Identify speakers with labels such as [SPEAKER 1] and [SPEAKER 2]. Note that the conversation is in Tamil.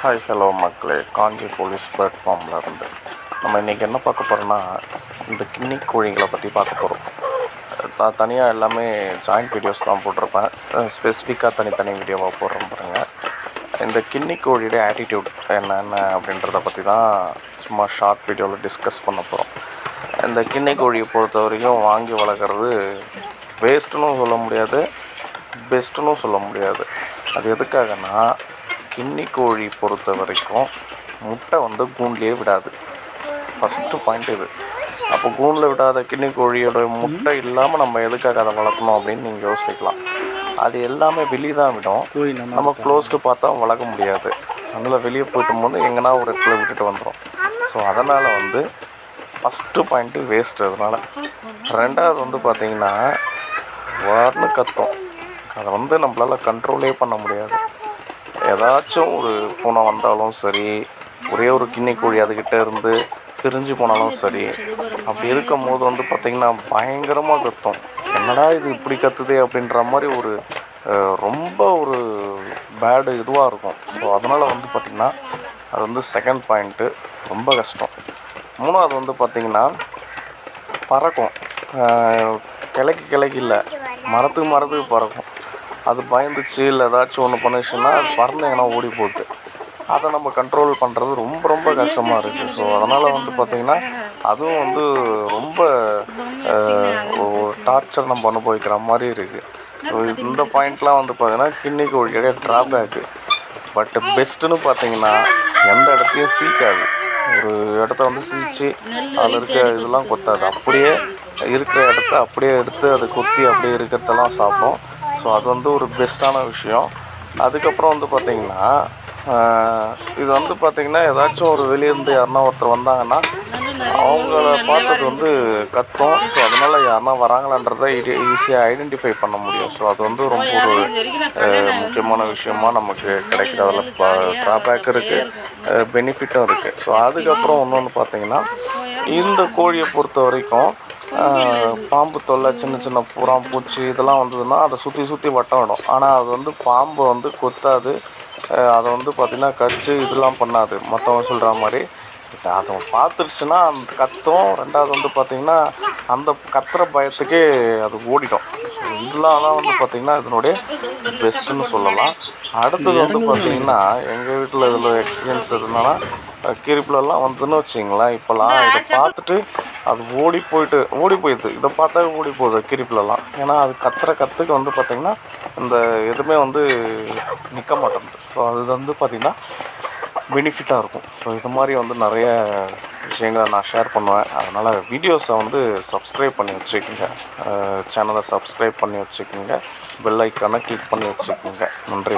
[SPEAKER 1] ஹாய் ஹலோ மக்களே. காஞ்சி போலீஸ் பிளாட்ஃபார்மில் இருந்து நம்ம இன்றைக்கி என்ன பார்க்க போகிறோம்னா இந்த கிண்ணி கோழிங்களை பற்றி பார்க்க போகிறோம் த தனியாக எல்லாமே ஜாயிண்ட் வீடியோஸ் தான் போட்டிருப்பேன். ஸ்பெசிஃபிக்காக தனித்தனி வீடியோவாக போடுறோம் பாருங்கள் இந்த கிண்ணி கோழியோட ஆட்டிடியூட் என்னென்ன அப்படின்றத பற்றி தான் சும்மா ஷார்ட் வீடியோவில் டிஸ்கஸ் பண்ண போகிறோம் இந்த கிண்ணி கோழியை பொறுத்த வரைக்கும் வாங்கி வளர்க்குறது வேஸ்ட்டுன்னு சொல்ல முடியாது பெஸ்ட்டுன்னு சொல்ல முடியாது. அது எதுக்காகனா கின்னி கோழி பொறுத்த வரைக்கும் முட்டை வந்து கூண்டிலே விடாது. ஃபஸ்ட்டு பாயிண்ட் இது. அப்போ கூண்டில் விடாத கின்னி கோழியோட முட்டை இல்லாமல் நம்ம எதுக்காக அதை வளர்க்கணும் அப்படின்னு நீங்கள் யோசிக்கலாம். அது எல்லாமே வெளியே தான் விடும்.
[SPEAKER 2] நம்ம
[SPEAKER 1] நம்ம க்ளோஸ்டு பார்த்தா வளர்க்க முடியாது. அதனால் வெளியே போயிட்டும் போது எங்கன்னா ஒரு இடத்துல விட்டுட்டு வந்துடும் ஸோ அதனால் வந்து ஃபஸ்ட்டு பாயிண்ட்டு வேஸ்ட் அதனால். ரெண்டாவது வந்து பார்த்திங்கன்னா வார்னு கத்தும். அதை வந்து நம்மளால் கண்ட்ரோலே பண்ண முடியாது. ஏதாச்சும் ஒரு பூனை வந்தாலும் சரி ஒரே ஒரு கிண்ணிக்கோழி கோழி அதுக்கிட்ட இருந்து பிரிஞ்சு போனாலும் சரி அப்படி இருக்கும் போது வந்து பார்த்திங்கன்னா பயங்கரமாக கத்தும். என்னடா இது இப்படி கத்துதே அப்படின்ற மாதிரி ஒரு ரொம்ப ஒரு பேடு இதுவாக இருக்கும். ஸோ அதனால் வந்து பார்த்திங்கன்னா அது வந்து செகண்ட் பாயிண்ட்டு ரொம்ப கஷ்டம். மூணாவது வந்து பார்த்திங்கன்னா பறக்கும். அஹ், கிளைக்கு கிளைக்கு இல்லை மரத்துக்கு மரத்துக்கு பறக்கும். அது பயந்துச்சு இல்லை ஏதாச்சும் ஒன்று பண்ணுச்சுன்னா அது பறந்து ஓடி போகுது அதை நம்ம கண்ட்ரோல் பண்ணுறது ரொம்ப ரொம்ப கஷ்டமாக இருக்குது ஸோ அதனால் வந்து பார்த்திங்கன்னா அதுவும் வந்து ரொம்ப டார்ச்சர் நம்ம அனுபவிக்கிற மாதிரி இருக்குது ஸோ இந்த பாயிண்ட்லாம் வந்து பார்த்திங்கன்னா கிண்ணி கோழியோட ட்ராபேக்கு பட் பெஸ்ட்டுன்னு பார்த்தீங்கன்னா எந்த இடத்தையும் சீக்காது. ஒரு இடத்த வந்து சீச்சு அதில் இருக்க இதெல்லாம் கொத்தாது. அப்படியே இருக்கிற இடத்த அப்படியே எடுத்து அதை கொத்தி அப்படியே இருக்கிறதெல்லாம் சாப்பிடும். ஸோ அது வந்து ஒரு பெஸ்ட்டான விஷயம். அதுக்கப்புறம் வந்து பார்த்திங்கன்னா இது வந்து பார்த்திங்கன்னா ஏதாச்சும் ஒரு வெளியிருந்து யாருன்னா ஒருத்தர் வந்தாங்கன்னா அவங்கள பார்த்தது வந்து கத்தும். ஸோ அதனால் யாருன்னா வராங்களான்றதை ஈஸியாக ஐடென்டிஃபை பண்ண முடியும். ஸோ அது வந்து ரொம்ப ஒரு முக்கியமான விஷயமா நமக்கு கிடைக்கிறதுல ட்ராபேக் இருக்குது பெனிஃபிட்டும் இருக்குது ஸோ அதுக்கப்புறம் இன்னொன்று பார்த்தீங்கன்னா இந்த கோழியை பொறுத்த வரைக்கும் பாம்பு தொல்லை சின்ன சின்ன புறா பூச்சி இதெல்லாம் வந்ததுன்னா அதை சுற்றி சுற்றி வட்டம் விடும். ஆனால் அது வந்து பாம்பு வந்து கொத்தாது. அதை வந்து பார்த்திங்கன்னா கடிச்சு இதெல்லாம் பண்ணாது. மற்றவங்க சொல்கிற மாதிரி. இப்போ அதை பார்த்துருச்சுன்னா அந்த கத்தும். ரெண்டாவது வந்து பார்த்திங்கன்னா அந்த கத்துற பயத்துக்கே அது ஓடிடும். ஸோ இதெல்லாம் தான் வந்து பார்த்திங்கன்னா இதனுடைய பெஸ்ட்டுன்னு சொல்லலாம். அடுத்தது வந்து பார்த்திங்கன்னா எங்கள் வீட்டில் இதில் எக்ஸ்பீரியன்ஸ் என்னன்னா கீரிப்புலலாம் வந்துன்னு வச்சிங்களேன் இப்போலாம் இதை பார்த்துட்டு அது ஓடி போயிட்டு ஓடி போயிடுது. இதை பார்த்தா ஓடி போகுது கிரிப்பிலலாம் ஏன்னா அது கத்துற கத்துக்கு வந்து பார்த்திங்கன்னா இந்த எதுவுமே வந்து நிற்க மாட்டேங்குது. ஸோ அது வந்து பார்த்திங்கன்னா பெனிஃபிட்டாக இருக்கும். ஸோ இது மாதிரி வந்து நிறைய விஷயங்களை நான் ஷேர் பண்ணுவேன். அதனால் வீடியோஸை வந்து சப்ஸ்கிரைப் பண்ணி வச்சுக்கோங்க. சேனலை சப்ஸ்கிரைப் பண்ணி வச்சுக்கோங்க. பெல் ஐக்கானை கிளிக் பண்ணி வச்சுக்கோங்க. நன்றி.